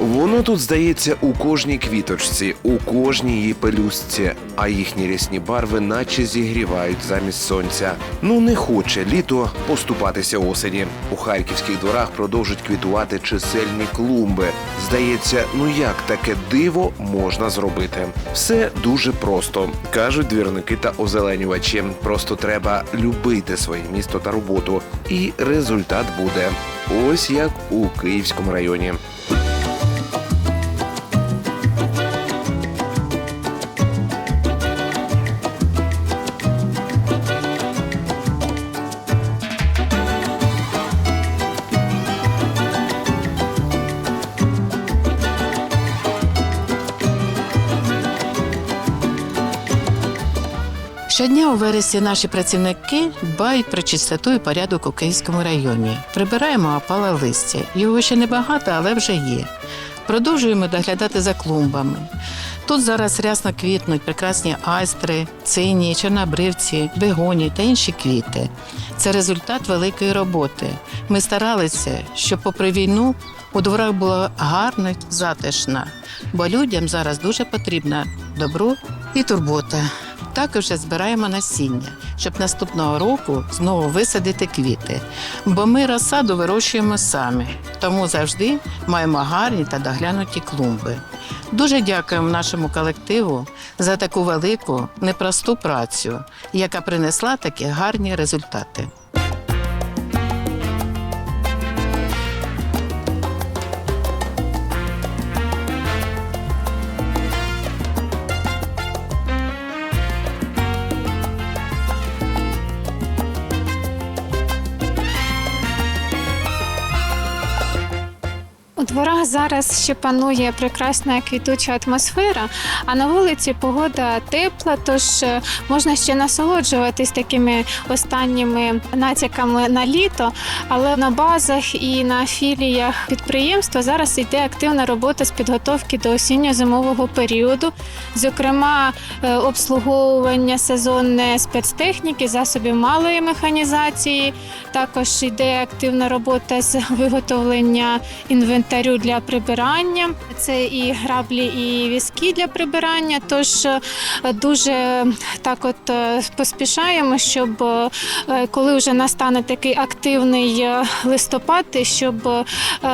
Воно тут здається у кожній квіточці, у кожній її пелюстці, а їхні рясні барви наче зігрівають замість сонця. Ну не хоче літо поступатися осені. У харківських дворах продовжують квітувати чисельні клумби. Здається, ну як таке диво можна зробити? Все дуже просто, кажуть двірники та озеленювачі. Просто треба любити своє місто та роботу, і результат буде. Ось як у Київському районі. Щодня у вересні наші працівники дбають про чистоту і порядок у Київському районі. Прибираємо опале листя. Його ще небагато, але вже є. Продовжуємо доглядати за клумбами. Тут зараз рясно квітнуть прекрасні айстри, цині, чорнобривці, бегоні та інші квіти. Це результат великої роботи. Ми старалися, щоб попри війну у дворах було гарно затишно, бо людям зараз дуже потрібна добро і турбота. Також збираємо насіння, щоб наступного року знову висадити квіти. Бо ми розсаду вирощуємо самі, тому завжди маємо гарні та доглянуті клумби. Дуже дякуємо нашому колективу за таку велику, непросту працю, яка принесла такі гарні результати. У дворах зараз ще панує прекрасна квітуча атмосфера, а на вулиці погода тепла, тож е, можна ще насолоджуватись такими останніми натяками на літо. Але на базах і на філіях підприємства зараз йде активна робота з підготовки до осінньо-зимового періоду, зокрема е, обслуговування сезонне спецтехніки, засобів малої механізації. Також йде активна робота з виготовлення інвентарю для прибирання. Це і граблі, і візки для прибирання. Тож е, дуже так от е, поспішаємо, щоб е, коли вже настане такий активний листопад, щоб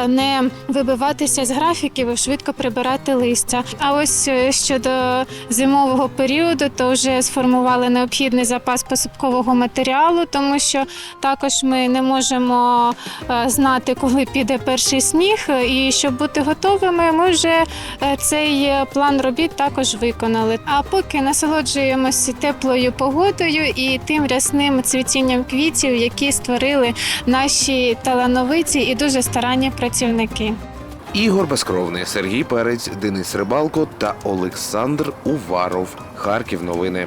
не вибиватися з графіків і швидко прибирати листя. А ось щодо зимового періоду, то вже сформували необхідний запас посипкового матеріалу, тому що також ми не можемо знати, коли піде перший сніг. І щоб бути готовими, ми вже е, цей е, план робіт також виконали. А поки насолоджуємося теплою погодою і тим рясним цвітінням квітів, які створили наші талановиті і дуже старанні працівники. Ігор Безкровний, Сергій Перець, Денис Рибалко та Олександр Уваров. Харків новини.